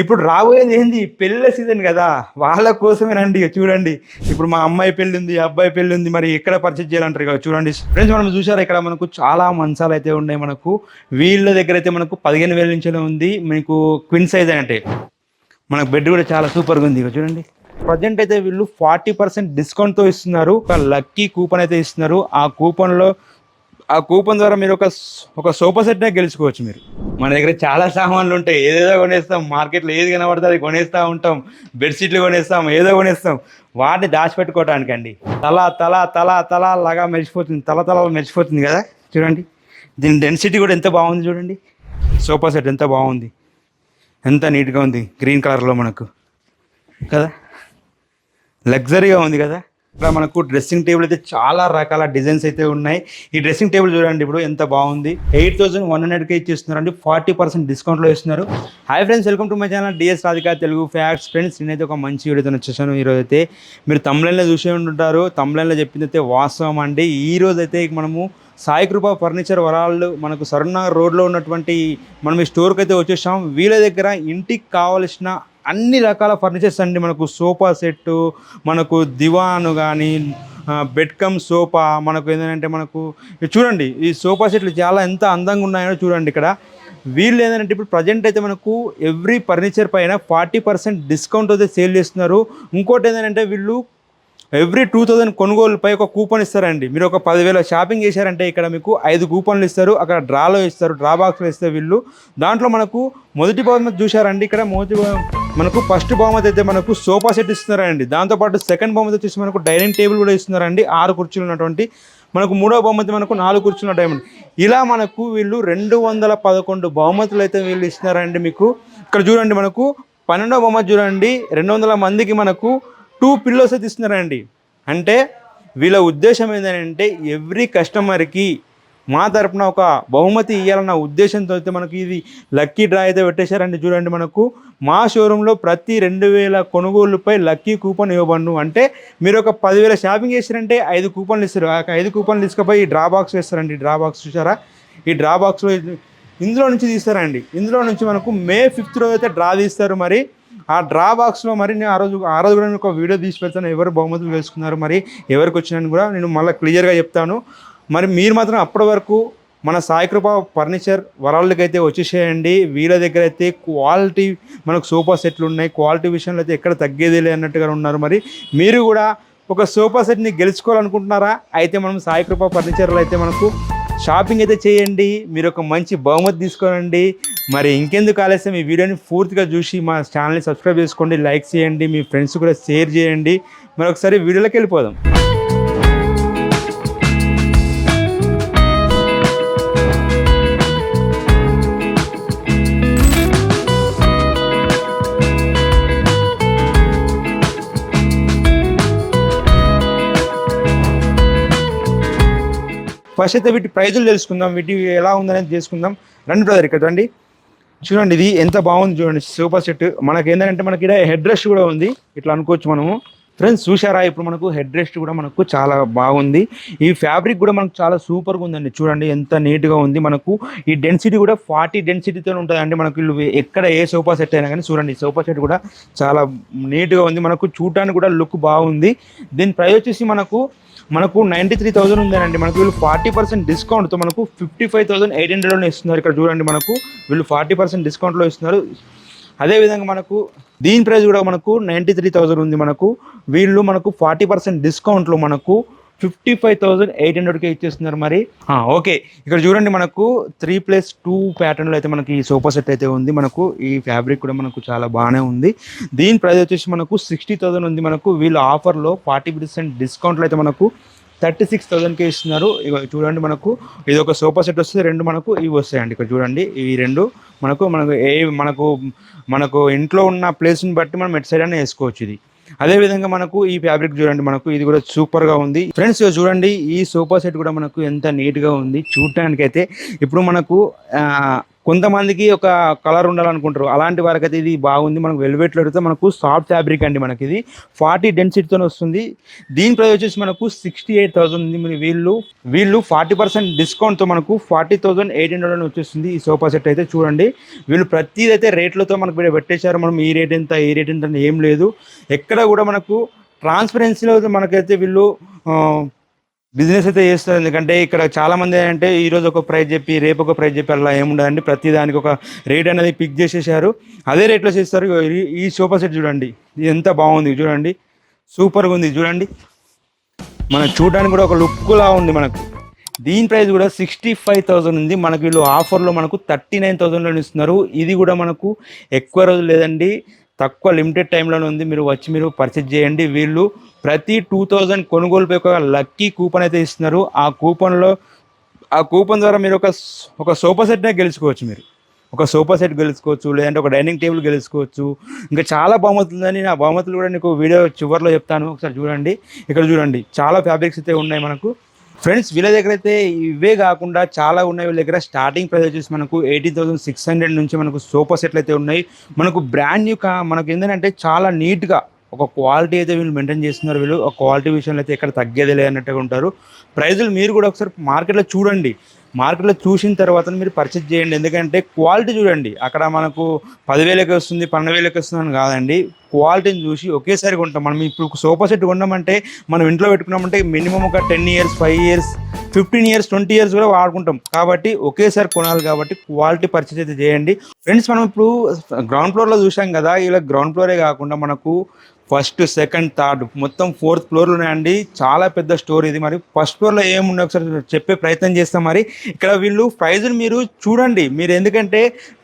ఇప్పుడు రాబోయేది ఏంది? పెళ్ళ సీజన్ కదా. వాళ్ళ కోసమేనండి ఇక చూడండి. ఇప్పుడు మా అమ్మాయి పెళ్ళి ఉంది అబ్బాయి పెళ్ళి ఉంది మరి ఎక్కడ పర్చేజ్ చేయాలంటారు ఇక చూడండి. ఫ్రెండ్స్ మనం చూసారా ఇక్కడ మనకు చాలా మంచాలు అయితే ఉన్నాయి మనకు. వీళ్ళ దగ్గర అయితే మనకు పదిహేను వేల నుంచే ఉంది. మీకు క్విన్ సైజ్ అంటే మనకు బెడ్ కూడా చాలా సూపర్గా ఉంది ఇక చూడండి. ప్రజెంట్ అయితే వీళ్ళు ఫార్టీ పర్సెంట్ డిస్కౌంట్తో ఇస్తున్నారు. ఒక లక్కీ కూపన్ అయితే ఇస్తున్నారు. ఆ కూపన్లో ఆ కూపన్ ద్వారా మీరు ఒక ఒక సోఫా సెట్నే గెలుచుకోవచ్చు మీరు. మన దగ్గర చాలా సామాన్లు ఉంటాయి. ఏదేదో కొనేస్తాం. మార్కెట్లో ఏది కనబడితే అది కొనేస్తూ ఉంటాం. బెడ్షీట్లు కొనేస్తాం. ఏదో కొనేస్తాం. వాటిని దాచిపెట్టుకోవటానికి అండి తల తల తల తల లాగా మెరిచిపోతుంది తల తల మెరిచిపోతుంది కదా. చూడండి. దీని డెన్సిటీ కూడా ఎంత బాగుంది చూడండి. సోఫా సెట్ ఎంత బాగుంది. ఎంత నీట్గా ఉంది. గ్రీన్ కలర్లో మనకు. కదా. లగ్జరీగా ఉంది కదా. ఇక్కడ మనకు డ్రెస్సింగ్ టేబుల్ అయితే చాలా రకాల డిజైన్స్ అయితే ఉన్నాయి. ఈ డ్రెస్సింగ్ టేబుల్ చూడండి ఇప్పుడు ఎంత బాగుంది. ఎయిట్ థౌసండ్ వన్ హండ్రెడ్కి ఇచ్చిస్తున్నారండి. ఫార్టీ పర్సెంట్ డిస్కౌంట్లో ఇస్తున్నారు. Hi friends welcome to my channel D S Radhika Telugu facts friends నేనైతే ఒక మంచి వీడియోతో వచ్చేసాను ఈరోజు అయితే మీరు తమిళంలో చూసే ఉంటుంటారు తమిళంలో చెప్పింది అయితే వాస్తవం అండి. ఈ రోజు అయితే మనము సాయి కృప ఫర్నిచర్ వరాళ్ళు మనకు సరుణనగర్ రోడ్లో ఉన్నటువంటి మనం ఈ స్టోర్కి అయితే వచ్చేసాం. వీళ్ళ దగ్గర ఇంటికి కావలసిన అన్ని రకాల ఫర్నిచర్స్ అండి. మనకు సోఫా సెట్టు మనకు దివాను కానీ బెడ్ కమ్ సోఫా మనకు ఏంటంటే మనకు చూడండి ఈ సోఫా సెట్లు చాలా ఎంత అందంగా ఉన్నాయో చూడండి ఇక్కడ. వీళ్ళు ఏంటంటే ఇప్పుడు ప్రజెంట్ అయితే మనకు ఎవ్రీ ఫర్నిచర్ పైన ఫార్టీ పర్సెంట్ డిస్కౌంట్ అయితే సేల్ చేస్తున్నారు. ఇంకోటి ఏంటంటే వీళ్ళు ఎవ్రీ టూ థౌజండ్ కొనుగోలుపై ఒక కూపన్ ఇస్తారండి. మీరు ఒక పదివేల షాపింగ్ చేశారంటే ఇక్కడ మీకు ఐదు కూపన్లు ఇస్తారు. అక్కడ డ్రాలో ఇస్తారు డ్రా బాక్స్లో ఇస్తారు వీళ్ళు. దాంట్లో మనకు మొదటి బహుమతి చూశారండి. ఇక్కడ మొదటి మనకు ఫస్ట్ బహుమతి అయితే మనకు సోఫా సెట్ ఇస్తున్నారండి. దాంతోపాటు సెకండ్ బహుమతి వచ్చేసి మనకు డైనింగ్ టేబుల్ కూడా ఇస్తున్నారండి. ఆరు కుర్చీలు ఉన్నటువంటి మనకు మూడో బహుమతి మనకు నాలుగు కుర్చీలు డైమండ్ ఇలా మనకు వీళ్ళు రెండు వందల పదకొండు బహుమతులు అయితే వీళ్ళు ఇస్తున్నారండి మీకు. ఇక్కడ చూడండి మనకు పన్నెండో బహుమతి చూడండి. రెండు వందల మందికి మనకు టూ పిల్లోస్ అయితే ఇస్తున్నారండి అంటే వీళ్ళ ఉద్దేశం ఏంటంటే ఎవ్రీ కస్టమర్కి మా తరపున ఒక బహుమతి ఇవ్వాలన్న ఉద్దేశంతో అయితే మనకి ఇది లక్కీ డ్రా అయితే పెట్టేశారండి చూడండి మనకు. మా షోరూంలో ప్రతి రెండు వేల కొనుగోలుపై లక్కీ కూపన్ ఇవ్వబడును. అంటే మీరు ఒక పదివేల షాపింగ్ చేశారంటే ఐదు కూపన్లు ఇస్తారు. ఆ ఐదు కూపన్లు తీసుకుపోయి ఈ డ్రా బాక్స్ వేస్తారండి. డ్రా బాక్స్ చూసారా? ఈ డ్రా బాక్స్లో ఇందులో నుంచి తీస్తారండి. ఇందులో నుంచి మనకు మే ఫిఫ్త్ రోజు అయితే డ్రా తీస్తారు మరి. ఆ డ్రా బాక్స్లో మరి నేను ఆ రోజు ఆ రోజు కూడా నేను ఒక వీడియో తీసి పెడతాను. ఎవరు బహుమతులు వేసుకున్నారు మరి ఎవరికి వచ్చినాయని కూడా నేను మళ్ళీ క్లియర్గా చెప్తాను. మరి మీరు మాత్రం అప్పటి వరకు మన సాయికృప ఫర్నిచర్ వరాళ్ళకి అయితే వచ్చేసేయండి. వీళ్ళ దగ్గర అయితే క్వాలిటీ మనకు సోఫా సెట్లు ఉన్నాయి. క్వాలిటీ విషయంలో అయితే ఎక్కడ తగ్గేది లే అన్నట్టుగా ఉన్నారు మరి. మీరు కూడా ఒక సోఫా సెట్ని గెలుచుకోవాలనుకుంటున్నారా? అయితే మనం సాయికృప ఫర్నిచర్లో అయితే మనకు షాపింగ్ అయితే చేయండి మీరు ఒక మంచి బహుమతి తీసుకోనండి. మరి ఇంకెందుకు ఆలస్యం? ఈ వీడియోని పూర్తిగా చూసి మా ఛానల్ని సబ్స్క్రైబ్ చేసుకోండి లైక్ చేయండి మీ ఫ్రెండ్స్ కూడా షేర్ చేయండి. మరి ఒకసారి వీడియోలోకి వెళ్ళిపోదాం. ఫస్ట్ అయితే వీటి ప్రైజులు తెలుసుకుందాం వీటి ఎలా ఉందనేది తెలుసుకుందాం. రండి బ్రదర్ ఇక్కడ రండి. చూడండి ఇది ఎంత బాగుంది చూడండి సూపర్ సెట్ మనకి ఏంటంటే మనకి ఇక్కడ హెడ్ రెస్ట్ కూడా ఉంది. ఇట్లా అనుకోవచ్చు మనము. ఫ్రెండ్స్ చూసారా ఇప్పుడు మనకు హెడ్ రెస్ట్ కూడా మనకు చాలా బాగుంది. ఈ ఫ్యాబ్రిక్ కూడా మనకు చాలా సూపర్గా ఉందండి. చూడండి ఎంత నీట్గా ఉంది మనకు. ఈ డెన్సిటీ కూడా ఫార్టీ డెన్సిటీతో ఉంటుందండి మనకు. వీళ్ళు ఎక్కడ ఏ సోఫా సెట్ అయినా కానీ చూడండి సోఫా సెట్ కూడా చాలా నీట్గా ఉంది. మనకు చూడటానికి కూడా లుక్ బాగుంది. దీని ప్రైస్ వచ్చేసి మనకు మనకు నైంటీ త్రీ థౌసండ్ ఉందండి. మనకు వీళ్ళు ఫార్టీ పర్సెంట్ డిస్కౌంట్తో మనకు ఫిఫ్టీ ఫైవ్ థౌసండ్ ఎయిట్ హండ్రెడ్లో ఇస్తున్నారు ఇక్కడ చూడండి మనకు. వీళ్ళు ఫార్టీ పర్సెంట్ డిస్కౌంట్లో ఇస్తున్నారు. అదేవిధంగా మనకు దీని ప్రైస్ కూడా మనకు నైంటీ త్రీ థౌసండ్ ఉంది మనకు. వీళ్ళు మనకు ఫార్టీ పర్సెంట్ డిస్కౌంట్లో మనకు ఫిఫ్టీ ఫైవ్ థౌసండ్ ఎయిట్ హండ్రెడ్కి ఇచ్చేస్తున్నారు మరి. ఓకే. ఇక్కడ చూడండి మనకు త్రీ ప్లస్ టూ ప్యాటర్న్లో అయితే మనకి ఈ సోఫా సెట్ అయితే ఉంది. మనకు ఈ ఫ్యాబ్రిక్ కూడా మనకు చాలా బాగానే ఉంది. దీని ప్రైస్ వచ్చేసి మనకు సిక్స్టీ థౌసండ్ ఉంది మనకు. వీళ్ళు ఆఫర్లో ఫార్టీ పర్సెంట్ డిస్కౌంట్లో అయితే మనకు థర్టీ సిక్స్ థౌసండ్కి ఇస్తున్నారు. ఇక చూడండి మనకు ఇది ఒక సోఫా సెట్ వస్తుంది. రెండు మనకు ఇవి వస్తాయండి. ఇక్కడ చూడండి ఈ రెండు మనకు మనకు ఏ మనకు మనకు ఇంట్లో ఉన్న ప్లేస్ని బట్టి మనం ఎట్ సైడ్ అయినా వేసుకోవచ్చు ఇది. అదే విధంగా మనకు ఈ ఫ్యాబ్రిక్ చూడండి మనకు ఇది కూడా సూపర్గా ఉంది. ఫ్రెండ్స్ చూడండి ఈ సోఫా సెట్ కూడా మనకు ఎంత నీట్గా ఉంది. చూడటానికి అయితే ఇప్పుడు మనకు ఆ, కొంతమందికి ఒక కలర్ ఉండాలనుకుంటారు. అలాంటి వారికి అయితే ఇది బాగుంది. మనకు వెల్వెట్లో అడిగితే మనకు సాఫ్ట్ ఫ్యాబ్రిక్ అండి మనకి ఇది. ఫార్టీ డెన్సిటీతో వస్తుంది. దీని ప్రైస్ వచ్చేసి మనకు సిక్స్టీ ఎయిట్ థౌసండ్ ఉంది. వీళ్ళు వీళ్ళు ఫార్టీ పర్సెంట్ డిస్కౌంట్తో మనకు ఫార్టీ థౌసండ్ ఎయిట్ హండ్రెడ్ వచ్చేస్తుంది ఈ సోఫా సెట్ అయితే చూడండి. వీళ్ళు ప్రతిదైతే రేట్లతో మనకు పెట్టేశారు. మనం ఈ రేట్ ఎంత ఈ రేట్ ఎంత అని ఏం లేదు. ఎక్కడ కూడా మనకు ట్రాన్స్పరెన్సీలో మనకైతే వీళ్ళు బిజినెస్ అయితే చేస్తారు. ఎందుకంటే ఇక్కడ చాలా మంది ఏంటంటే ఈ రోజు ఒక ప్రైస్ చెప్పి రేపు ఒక ప్రైస్ చెప్పి అలా ఏముండదండి. ప్రతి దానికి ఒక రేట్ అనేది పిక్ చేసేసారు. అదే రేట్లో చేస్తారు. ఈ- సోఫా సెట్ చూడండి. ఇది ఎంత బాగుంది చూడండి. సూపర్గా ఉంది చూడండి. మనం చూడడానికి కూడా ఒక లుక్లా ఉంది మనకు. దీని ప్రైస్ కూడా సిక్స్టీ ఫైవ్ థౌసండ్ ఉంది. మనకు వీళ్ళు ఆఫర్లో మనకు థర్టీ నైన్ థౌసండ్లో ఇస్తున్నారు. ఇది కూడా మనకు ఎక్కువ రోజులు లేదండి. తక్కువ లిమిటెడ్ టైంలోనే ఉంది. మీరు వచ్చి మీరు పర్చేజ్ చేయండి. వీళ్ళు ప్రతి టూ థౌజండ్ కొనుగోలుపై ఒక లక్కీ కూపన్ అయితే ఇస్తున్నారు. ఆ కూపన్లో ఆ కూపన్ ద్వారా మీరు ఒక ఒక సోఫా సెట్నే గెలుచుకోవచ్చు మీరు. ఒక సోఫా సెట్ గెలుచుకోవచ్చు లేదంటే ఒక డైనింగ్ టేబుల్ గెలుచుకోవచ్చు. ఇంకా చాలా బహుమతులు ఉందని నా బహుమతులు కూడా నీకు వీడియో చివరిలో చెప్తాను. ఒకసారి చూడండి. ఇక్కడ చూడండి. చాలా ఫ్యాబ్రిక్స్ అయితే ఉన్నాయి మనకు. ఫ్రెండ్స్ వీళ్ళ దగ్గర అయితే ఇవే కాకుండా చాలా ఉన్నాయి. వీళ్ళ దగ్గర స్టార్టింగ్ ప్రైస్ వచ్చేసి మనకు ఎయిటీన్ థౌసండ్ సిక్స్ హండ్రెడ్ నుంచి మనకు సోఫా సెట్లు అయితే ఉన్నాయి. మనకు బ్రాండ్ న్యూ కా మనకు ఏంటంటే చాలా నీట్గా ఒక క్వాలిటీ అయితే వీళ్ళు మెయింటైన్ చేస్తున్నారు వీళ్ళు. ఒక క్వాలిటీ విషయంలో అయితే ఎక్కడ తగ్గేది లేదన్నట్టుగా ఉంటారు. ప్రైజులు మీరు కూడా ఒకసారి మార్కెట్లో చూడండి. మార్కెట్లో చూసిన తర్వాత మీరు పర్చేజ్ చేయండి. ఎందుకంటే క్వాలిటీ చూడండి. అక్కడ మనకు పదివేలకి వస్తుంది పన్నెండు వేలకి వస్తుంది అని కాదండి. క్వాలిటీని చూసి ఒకేసారి కొంటాం. మనం ఇప్పుడు సోఫా సెట్ కొన్నామంటే మనం ఇంట్లో పెట్టుకున్నామంటే మినిమం ఒక ten years five years fifteen years twenty years కూడా వాడుకుంటాం. కాబట్టి ఒకేసారి కొనాలి కాబట్టి క్వాలిటీ పర్చేజ్ అయితే చేయండి. ఫ్రెండ్స్ మనం ఇప్పుడు గ్రౌండ్ ఫ్లోర్లో చూసాం కదా ఇలా గ్రౌండ్ ఫ్లోరే కాకుండా మనకు ఫస్ట్ సెకండ్ థర్డ్ మొత్తం ఫోర్త్ ఫ్లోర్లు ఉన్నాయండి. చాలా పెద్ద స్టోర్ ఇది మరి. ఫస్ట్ ఫ్లోర్లో ఏముంది ఒకసారి చెప్పే ప్రయత్నం చేస్తాం మరి. ఇక్కడ వీళ్ళు ప్రైజులు మీరు చూడండి. మీరు ఎందుకంటే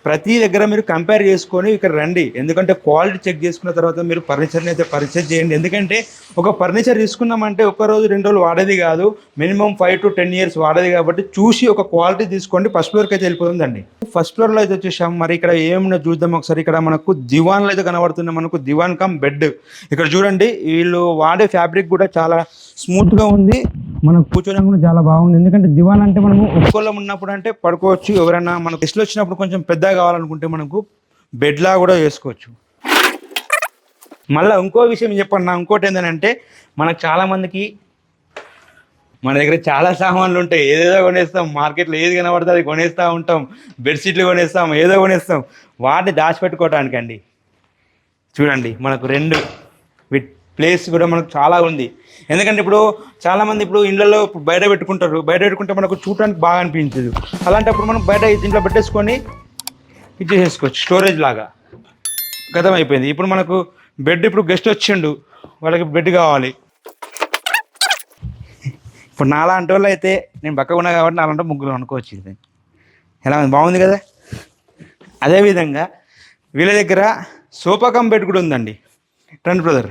ప్రతి దగ్గర మీరు కంపేర్ చేసుకొని ఇక్కడ రండి. ఎందుకంటే క్వాలిటీ చెక్ చేసుకున్న తర్వాత మీరు ఫర్నిచర్ని అయితే పర్చేజ్ చేయండి. ఎందుకంటే ఒక ఫర్నిచర్ తీసుకున్నామంటే ఒక రోజు రెండు రోజులు వాడేది కాదు. Minimum five to ten years వాడేది కాబట్టి చూసి ఒక క్వాలిటీ తీసుకోండి. ఫస్ట్ ఫ్లోర్కి అయితే వెళ్ళిపోతుందండి. ఫస్ట్ ఫ్లోర్లో అయితే వచ్చేసాం మరి ఇక్కడ ఏమున్నా చూద్దాం ఒకసారి. ఇక్కడ మనకు దివాన్లు అయితే కనబడుతున్నాయి. మనకు దివాన్ కమ్ బెడ్ ఇక్కడ చూడండి వీళ్ళు వాడే ఫ్యాబ్రిక్ కూడా చాలా స్మూత్గా ఉంది. మనం కూర్చోవడం కూడా చాలా బాగుంది. ఎందుకంటే దివాన్ అంటే మనము ఒక్కోళ్ళం ఉన్నప్పుడు అంటే పడుకోవచ్చు. ఎవరైనా మనకు గెస్ట్లు వచ్చినప్పుడు కొంచెం పెద్దగా కావాలనుకుంటే మనకు బెడ్లా కూడా వేసుకోవచ్చు. మళ్ళీ ఇంకో విషయం చెప్పండి ఇంకోటి ఏంటంటే మనకు చాలామందికి మన దగ్గర చాలా సామాన్లు ఉంటాయి. ఏదేదో కొనేస్తాం మార్కెట్లో ఏది కనబడితే అది కొనేస్తూ ఉంటాం. బెడ్షీట్లు కొనేస్తాం ఏదో కొనేస్తాం. వాటిని దాచిపెట్టుకోవటానికండి. చూడండి మనకు రెండు విత్ ప్లేస్ కూడా మనకు చాలా ఉంది. ఎందుకంటే ఇప్పుడు చాలామంది ఇప్పుడు ఇళ్ళల్లో బయట పెట్టుకుంటారు. బయట పెట్టుకుంటే మనకు చూడటానికి బాగా అనిపించదు. అలాంటప్పుడు మనం బయట ఇంట్లో పెట్టేసుకొని ఇచ్చేసేసుకోవచ్చు స్టోరేజ్ లాగా. గతం అయిపోయింది ఇప్పుడు మనకు బెడ్ ఇప్పుడు గెస్ట్ వచ్చిండు. వాళ్ళకి బెడ్ కావాలి. ఇప్పుడు నాలాంటి వాళ్ళు అయితే నేను బక్కగా ఉన్నా కాబట్టి నాలంటే ముగ్గురు అనుకోవచ్చు ఇది. ఎలా ఉంది? బాగుంది కదా? అదేవిధంగా వీళ్ళ దగ్గర సోపా కమ్ బెడ్ కూడా ఉందండి. Trend brother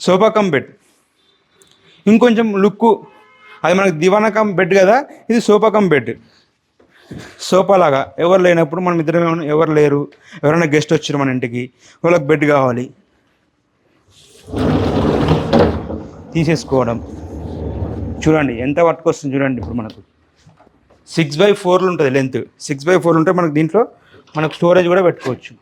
sofa come bed. ఇంకొంచెం లుక్ అది మనకు దివానా కమ్ బెడ్ కదా ఇది సోఫా కమ్ బెడ్. సోఫా లాగా ఎవరు లేనప్పుడు మనం ఇద్దరం ఎవరు లేరు ఎవరైనా గెస్ట్ వచ్చారు మన ఇంటికి వాళ్ళకి బెడ్ కావాలి. తీసేసుకోవడం. చూడండి ఎంత పట్టుకొస్తుంది చూడండి ఇప్పుడు మనకు. సిక్స్ బై ఫోర్లు ఉంటుంది లెంత్. సిక్స్ బై ఫోర్లు ఉంటే మనకు దీంట్లో మనకు స్టోరేజ్ కూడా పెట్టుకోవచ్చు.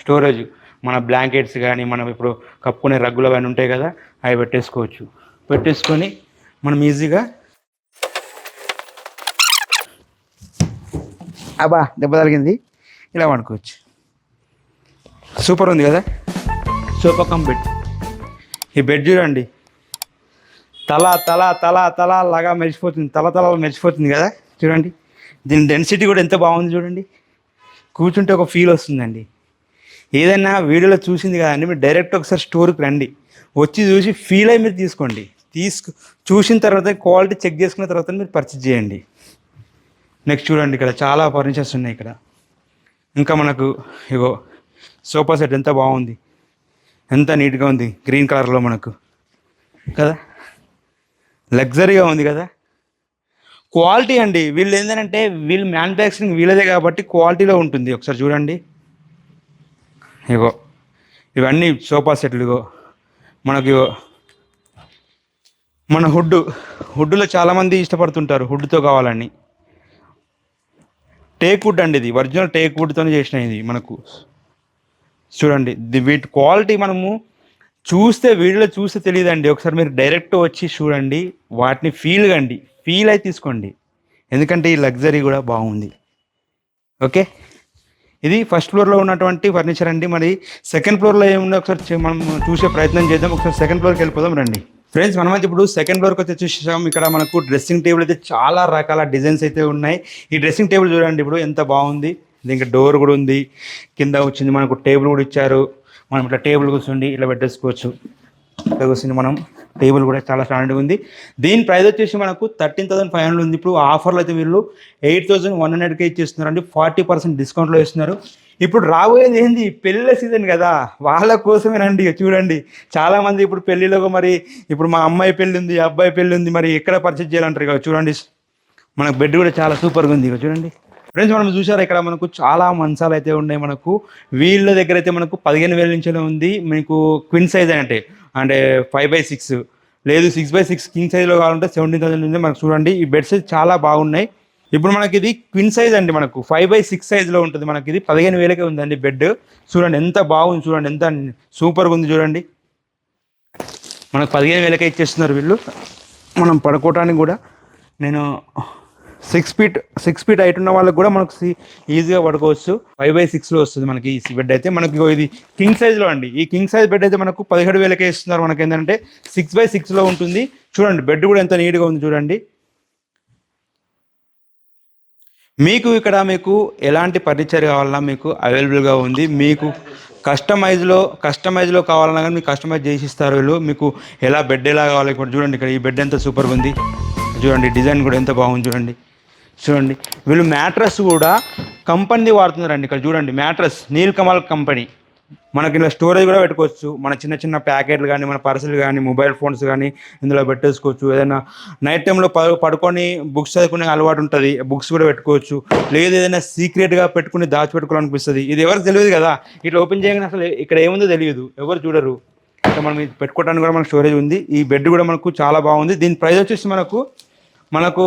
స్టోరేజ్. మన బ్లాంకెట్స్ కానీ మనం ఇప్పుడు కప్పుకునే రగ్గులు అవన్నీ ఉంటాయి కదా అవి పెట్టేసుకోవచ్చు. పెట్టేసుకొని మనం ఈజీగా అబ్బా దెబ్బ తగిలింది. ఇలా వండుకోవచ్చు. సూపర్ ఉంది కదా? Super come bed. ఈ బెడ్ చూడండి. తల తల తల తల లాగా మెరిచిపోతుంది తల తల మెరిచిపోతుంది కదా? చూడండి. దీని డెన్సిటీ కూడా ఎంత బాగుంది చూడండి. కూర్చుంటే ఒక ఫీల్ వస్తుందండి. ఏదైనా వీడియోలో చూసింది కదండి మీరు డైరెక్ట్ ఒకసారి స్టోర్కి రండి. వచ్చి చూసి ఫీల్ అయ్యి మీరు తీసుకోండి. తీసుకు చూసిన తర్వాత క్వాలిటీ చెక్ చేసుకున్న తర్వాత మీరు పర్చేజ్ చేయండి. నెక్స్ట్ చూడండి ఇక్కడ చాలా ఫర్నిచర్స్ ఉన్నాయి ఇక్కడ. ఇంకా మనకు ఇగో సోఫా సెట్ ఎంత బాగుంది. ఎంత నీట్గా ఉంది. గ్రీన్ కలర్లో మనకు. కదా? లగ్జరీగా ఉంది కదా? క్వాలిటీ అండి. వీళ్ళు ఏంటంటే వీళ్ళు మ్యానుఫ్యాక్చరింగ్ వీళ్ళదే కాబట్టి క్వాలిటీలో ఉంటుంది. ఒకసారి చూడండి. ఇగో ఇవన్నీ సోఫా సెట్లు ఇగో. మనకి మన హుడ్ హుడ్లో చాలామంది ఇష్టపడుతుంటారు హుడ్తో కావాలని. టేక్ వుడ్ అండి ఇది ఒరిజినల్ టేక్ వుడ్తోనే చేసిన ఇది మనకు. చూడండి ది- వీటి క్వాలిటీ మనము చూస్తే వీడియోలో చూస్తే తెలియదండి. ఒకసారి మీరు డైరెక్ట్ వచ్చి చూడండి వాటిని ఫీల్ కండి. ఫీల్ అయితే తీసుకోండి. ఎందుకంటే ఈ లగ్జరీ కూడా బాగుంది. ఓకే? ఇది ఫస్ట్ ఫ్లోర్లో ఉన్నటువంటి ఫర్నిచర్ అండి. మరి సెకండ్ ఫ్లోర్లో ఏముందో ఒకసారి మనం చూసే ప్రయత్నం చేద్దాం. ఒకసారి సెకండ్ ఫ్లోర్కి వెళ్ళిపోదాం రండి. ఫ్రెండ్స్ మనం అయితే ఇప్పుడు సెకండ్ ఫ్లోర్కి వచ్చి చూసాం ఇక్కడ మనకు డ్రెస్సింగ్ టేబుల్ అయితే చాలా రకాల డిజైన్స్ అయితే ఉన్నాయి. ఈ డ్రెస్సింగ్ టేబుల్ చూడండి ఇప్పుడు ఎంత బాగుంది. దీనికి డోర్ కూడా ఉంది. కింద వచ్చింది మనకు టేబుల్ కూడా ఇచ్చారు. మనం ఇట్లా టేబుల్ కూర్చుండి. ఇట్లా పెట్టేసుకోవచ్చు. ఇట్లా మనం టేబుల్ కూడా చాలా స్టాండర్డ్గా ఉంది. దీని ప్రైస్ వచ్చేసి మనకు థర్టీన్ థౌసండ్ ఫైవ్ హండ్రెడ్ ఉంది. ఇప్పుడు ఆఫర్లో అయితే వీళ్ళు ఎయిట్ థౌసండ్ వన్ హండ్రెడ్కి ఇచ్చేస్తున్నారు. అండి ఫార్టీ పర్సెంట్ డిస్కౌంట్లో ఇస్తున్నారు. ఇప్పుడు రాబోయేది ఏంది? పెళ్ళిళ్ళ సీజన్ కదా. వాళ్ళ కోసమేనండి. ఇక చూడండి. చాలామంది ఇప్పుడు పెళ్ళిలో మరి ఇప్పుడు మా అమ్మాయి పెళ్ళి ఉంది అబ్బాయి పెళ్ళి ఉంది మరి ఎక్కడ పర్చేజ్ చేయాలంటారు కదా చూడండి. మనకు బెడ్ కూడా చాలా సూపర్గా ఉంది ఇక చూడండి. ఫ్రెండ్స్ మనం చూసారు? ఇక్కడ మనకు చాలా మంచాలు అయితే ఉన్నాయి మనకు. వీళ్ళ దగ్గర అయితే మనకు పదిహేను వేల నుంచే ఉంది. మీకు క్విన్ సైజ్ అంటే అంటే ఫైవ్ బై సిక్స్ లేదు సిక్స్ బై సిక్స్ కింగ్ సైజ్లో కావాలంటే సెవెంటీన్ థౌసండ్ ఉంది. మనకు చూడండి ఈ బెడ్స్ చాలా బాగున్నాయి. ఇప్పుడు మనకి ఇది క్విన్ సైజ్ అండి మనకు. ఫైవ్ బై సిక్స్ సైజ్లో ఉంటుంది మనకి ఇది. పదిహేను వేలకే ఉందండి బెడ్ చూడండి ఎంత బాగుంది చూడండి ఎంత సూపర్గా ఉంది చూడండి. మనకు పదిహేను వేలకే ఇచ్చేస్తున్నారు వీళ్ళు. మనం పడుకోవటానికి కూడా నేను six feet six feet height ఉన్న వాళ్ళకి కూడా మనకు సి- ఈజీగా పడుకోవచ్చు. ఫైవ్ బై సిక్స్లో వస్తుంది మనకి ఈ బెడ్ అయితే. మనకి ఇది కింగ్ సైజ్లో అండి. ఈ కింగ్ సైజ్ బెడ్ అయితే మనకు పదిహేడు వేలకే ఇస్తున్నారు మనకి ఏంటంటే సిక్స్ బై సిక్స్లో ఉంటుంది. చూడండి బెడ్ కూడా ఎంత నీట్గా ఉంది చూడండి. మీకు ఇక్కడ మీకు ఎలాంటి ఫర్నిచర్ కావాలన్నా మీకు అవైలబుల్గా ఉంది. మీకు కస్టమైజ్లో కస్టమైజ్లో కావాలన్నా కానీ మీకు కస్టమైజ్ చేసి ఇస్తారు వీళ్ళు. మీకు ఎలా బెడ్ ఎలా కావాలి? ఇప్పుడు చూడండి ఇక్కడ ఈ బెడ్ ఎంత సూపర్గా ఉంది. చూడండి డిజైన్ కూడా ఎంత బాగుంది చూడండి. చూడండి. వీళ్ళు మ్యాట్రస్ కూడా కంపెనీ వాడుతున్నారండి ఇక్కడ చూడండి. Mattress Neel Kamal company. మనకి ఇలా స్టోరేజ్ కూడా పెట్టుకోవచ్చు. మన చిన్న చిన్న ప్యాకెట్లు కానీ మన పర్సులు కానీ మొబైల్ ఫోన్స్ కానీ ఇందులో పెట్టేసుకోవచ్చు. ఏదైనా నైట్ టైంలో పడుకొని బుక్స్ చదువుకునే అలవాటు ఉంటుంది. బుక్స్ కూడా పెట్టుకోవచ్చు. లేదు ఏదైనా సీక్రెట్గా పెట్టుకుని దాచిపెట్టుకోవాలనిపిస్తుంది. ఇది ఎవరికి తెలియదు కదా. ఇట్లా ఓపెన్ చేయగానే అసలు ఇక్కడ ఏముందో తెలియదు. ఎవరు చూడరు. ఇక్కడ మనం ఇది పెట్టుకోవడానికి కూడా మనకు స్టోరేజ్ ఉంది. ఈ బెడ్ కూడా మనకు చాలా బాగుంది. దీని ప్రైస్ వచ్చేసి మనకు మనకు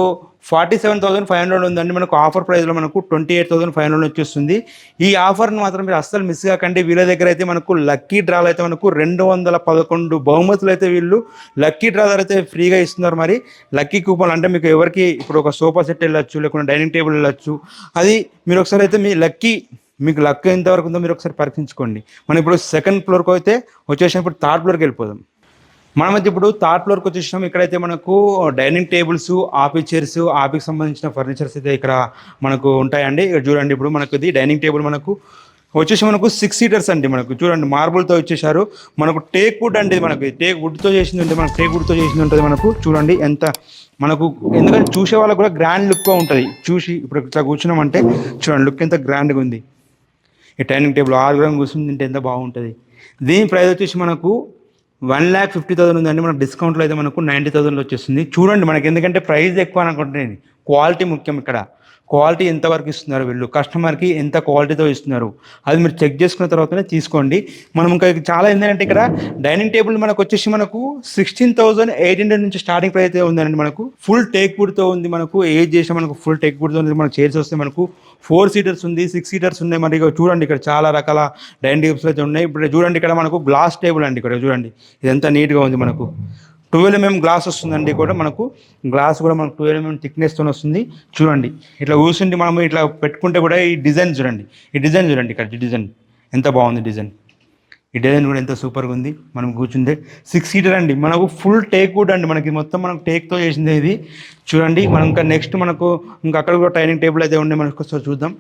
forty seven thousand five hundred ఉందండి. మనకు ఆఫర్ ప్రైస్లో మనకు twenty eight thousand five hundred వచ్చేస్తుంది. ఈ ఆఫర్ని మాత్రం మీరు అస్సలు మిస్ కాకండి. వీళ్ళ దగ్గర అయితే మనకు లక్కీ డ్రాలు అయితే మనకు రెండు వందల పదకొండు బహుమతులు అయితే వీళ్ళు లక్కీ డ్రా ద్వారా అయితే ఫ్రీగా ఇస్తున్నారు మరి. లక్కీ కూపన్ అంటే మీకు ఎవరికి ఇప్పుడు ఒక సోఫా సెట్ వెళ్ళొచ్చు లేకుంటే డైనింగ్ టేబుల్ వెళ్ళొచ్చు. అది మీరు ఒకసారి అయితే మీ లక్కీ మీకు లక్ ఎంతవరకు ఉందో మీరు ఒకసారి పరీక్షించుకోండి. మనం ఇప్పుడు సెకండ్ ఫ్లోర్కి అయితే వచ్చేసినప్పుడు థర్డ్ ఫ్లోర్కి వెళ్ళిపోదాం. మనం ఇప్పుడు థర్డ్ ఫ్లోర్కి వచ్చేసినాం. ఇక్కడైతే మనకు డైనింగ్ టేబుల్స్ ఆఫీస్ చైర్స్ ఆఫీస్కి సంబంధించిన ఫర్నిచర్స్ అయితే ఇక్కడ మనకు ఉంటాయండి. ఇక్కడ చూడండి ఇప్పుడు మనకు ఇది డైనింగ్ టేబుల్ మనకు వచ్చేసి మనకు సిక్స్ సీటర్స్ అండి మనకు. చూడండి మార్బుల్తో వచ్చేసారు మనకు టేక్ వుడ్ అండి మనకి. టేక్ వుడ్తో చేసింది ఉంటుంది మనకు టేక్ వుడ్తో చేసింది ఉంటుంది మనకు చూడండి ఎంత మనకు ఎందుకంటే చూసే వాళ్ళకి కూడా గ్రాండ్ లుక్గా ఉంటుంది. చూసి ఇప్పుడు ఇట్లా కూర్చున్నామంటే చూడండి లుక్ ఎంత గ్రాండ్గా ఉంది. ఈ డైనింగ్ టేబుల్ ఆరుగురం కూర్చుని తింటే ఎంత బాగుంటుంది. దీని ప్రైస్ వచ్చేసి మనకు వన్ ల్యాక్ ఫిఫ్టీ థౌసండ్ ఉందండి. మనకు డిస్కౌంట్లో అయితే మనకు నైంటీ థౌసండ్లో వచ్చేస్తుంది. చూడండి మనకి ఎందుకంటే ప్రైస్ ఎక్కువ అనుకుంటున్నాను క్వాలిటీ ముఖ్యం ఇక్కడ. క్వాలిటీ ఎంతవరకు ఇస్తున్నారు వీళ్ళు? కస్టమర్కి ఎంత క్వాలిటీతో ఇస్తున్నారు? అది మీరు చెక్ చేసుకున్న తర్వాతనే తీసుకోండి. మనం ఇంకా చాలా ఏంటంటే ఇక్కడ డైనింగ్ టేబుల్ మనకు వచ్చేసి మనకు సిక్స్టీన్ థౌసండ్ ఎయిట్ హండ్రెడ్ నుంచి స్టార్టింగ్ ప్రైస్ అయితే ఉందండి మనకు. ఫుల్ టేక్ వుడ్తో ఉంది మనకు. ఏజ్ చేసిన మనకు ఫుల్ టేక్ వుడ్తో ఉంది. మనకు చైర్స్ వస్తే మనకు ఫోర్ సీటర్స్ ఉంది సిక్స్ సీటర్స్ ఉన్నాయి. మరి చూడండి ఇక్కడ చాలా రకాల డైనింగ్ టేబుల్స్ అయితే ఉన్నాయి. ఇప్పుడు చూడండి ఇక్కడ మనకు గ్లాస్ టేబుల్ అండి ఇక్కడ చూడండి. ఇదంతా నీట్గా ఉంది మనకు. ట్వెల్వ్ ఎంఎం గ్లాస్ వస్తుందండి కూడా మనకు. గ్లాస్ కూడా మనకు ట్వెల్వ్ ఎంఎం థిక్నెస్తో వస్తుంది. చూడండి ఇట్లా కూర్చుండి మనం ఇట్లా పెట్టుకుంటే కూడా ఈ డిజైన్ చూడండి. ఈ డిజైన్ చూడండి ఇక్కడ డిజైన్. ఎంత బాగుంది డిజైన్. ఈ డిజైన్ కూడా ఎంత సూపర్గా ఉంది. మనం కూర్చుంటే సిక్స్ సీటర్ అండి. మనకు ఫుల్ టేక్ కూడా అండి. మనకి మొత్తం మనకు టేక్తో చేసింది ఇది. చూడండి మనం ఇంకా నెక్స్ట్ మనకు ఇంకా అక్కడ కూడా డైనింగ్ టేబుల్ అయితే ఉండే మనకు ఒకసారి చూద్దాం.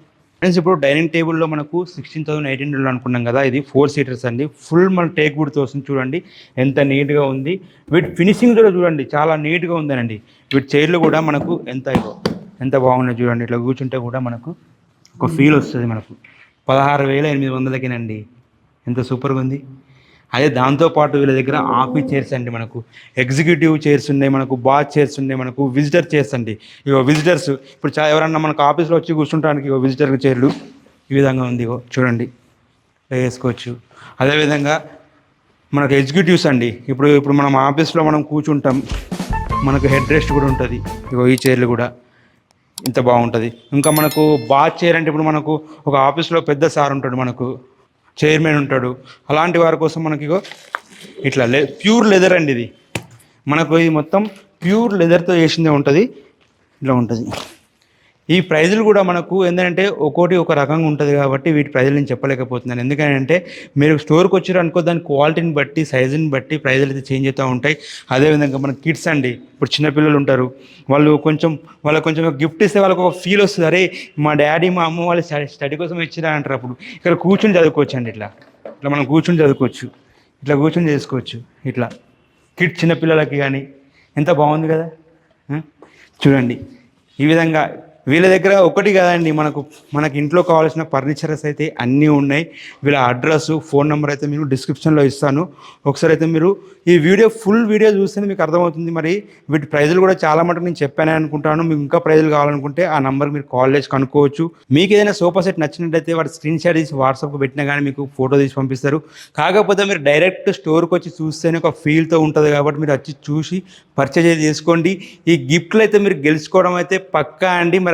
ఫ్రెండ్స్ ఇప్పుడు డైనింగ్ టేబుల్లో మనకు సిక్స్టీన్ థౌసండ్ ఎయిట్ హండ్రెడ్ అనుకున్నాం కదా ఇది ఫోర్ సీటర్స్ అండి. ఫుల్ మన టేక్ వుడ్తో వస్తుంది చూడండి ఎంత నీట్గా ఉంది. వీటి ఫినిషింగ్ కూడా చూడండి చాలా నీట్గా ఉందనండి. వీటి చైర్లు కూడా మనకు ఎంత ఎంత బాగున్నాయి చూడండి. ఇట్లా కూర్చుంటే కూడా మనకు ఒక ఫీల్ వస్తుంది మనకు. పదహారు వేల ఎనిమిది వందలకేనండి. ఎంత సూపర్గా ఉంది. అదే దాంతోపాటు వీళ్ళ దగ్గర ఆఫీస్ చైర్స్ అండి మనకు. ఎగ్జిక్యూటివ్ చైర్స్ ఉన్నాయి మనకు బాత్ చైర్స్ ఉన్నాయి మనకు విజిటర్ చైర్స్ అండి. ఇగో విజిటర్స్ ఇప్పుడు చా ఎవరన్నా మనకు ఆఫీస్లో వచ్చి కూర్చుంటానికి ఇగో విజిటర్ చైర్లు ఈ విధంగా ఉంది ఇగో చూడండి. వేసుకోవచ్చు. అదేవిధంగా మనకు ఎగ్జిక్యూటివ్స్ అండి. ఇప్పుడు ఇప్పుడు మనం ఆఫీస్లో మనం కూర్చుంటాం మనకు హెడ్ రెస్ట్ కూడా ఉంటుంది. ఇగో ఈ చైర్లు కూడా ఇంత బాగుంటుంది. ఇంకా మనకు బాత్ చైర్ అంటే ఇప్పుడు మనకు ఒక ఆఫీస్లో పెద్ద సార్ ఉంటాడు మనకు. చైర్మన్ ఉంటాడు. అలాంటి వారి కోసం మనకి ఇట్లా లే ప్యూర్ లెదర్ అండి ఇది. మనకు ఇది మొత్తం ప్యూర్ లెదర్తో చేసిందే ఉంటుంది. ఇట్లా ఉంటుంది. ఈ ప్రైజులు కూడా మనకు ఏంటంటే ఒక్కోటి ఒక రకంగా ఉంటుంది కాబట్టి వీటి ప్రైజులు నేను చెప్పలేకపోతున్నాను. ఎందుకంటే మీరు స్టోర్కి వచ్చారు అనుకో దాని క్వాలిటీని బట్టి సైజుని బట్టి ప్రైజులు అయితే చేంజ్ అవుతూ ఉంటాయి. అదేవిధంగా మన కిడ్స్ అండి ఇప్పుడు చిన్నపిల్లలు ఉంటారు వాళ్ళు కొంచెం వాళ్ళకి కొంచెం గిఫ్ట్ ఇస్తే వాళ్ళకి ఒక ఫీల్ వస్తుంది. అరే మా డాడీ మా అమ్మ వాళ్ళు స్టడీ స్టడీ కోసం ఇచ్చిరా అంటారు అప్పుడు. ఇక్కడ కూర్చొని చదువుకోవచ్చు అండి ఇట్లా. ఇట్లా మనం కూర్చొని చదువుకోవచ్చు. ఇట్లా కూర్చొని చేసుకోవచ్చు. ఇట్లా. కిడ్ చిన్నపిల్లలకి కానీ ఎంత బాగుంది కదా? చూడండి. ఈ విధంగా వీళ్ళ దగ్గర ఒకటి కదండి మనకు మనకి ఇంట్లో కావాల్సిన ఫర్నిచర్స్ అయితే అన్నీ ఉన్నాయి. వీళ్ళ అడ్రస్ ఫోన్ నెంబర్ అయితే నేను డిస్క్రిప్షన్లో ఇస్తాను. ఒకసారి అయితే మీరు ఈ వీడియో ఫుల్ వీడియో చూస్తేనే మీకు అర్థమవుతుంది. మరి వీటి ప్రైజులు కూడా చాలా మటుకు నేను చెప్పానే అనుకుంటాను. మీకు ఇంకా ప్రైజులు కావాలనుకుంటే ఆ నంబర్ మీరు కాల్ చేసి కనుక్కోవచ్చు. మీకు ఏదైనా సోఫా సెట్ నచ్చినట్టయితే వాటి స్క్రీన్ షాట్ తీసి వాట్సాప్కి పెట్టినా కానీ మీకు ఫోటో తీసి పంపిస్తారు. కాకపోతే మీరు డైరెక్ట్ స్టోర్కి వచ్చి చూస్తేనే ఒక ఫీల్తో ఉంటుంది కాబట్టి మీరు వచ్చి చూసి పర్చేజ్ చేసుకోండి. ఈ గిఫ్ట్లు అయితే మీరు గెలుచుకోవడం అయితే పక్కా అండి. మరి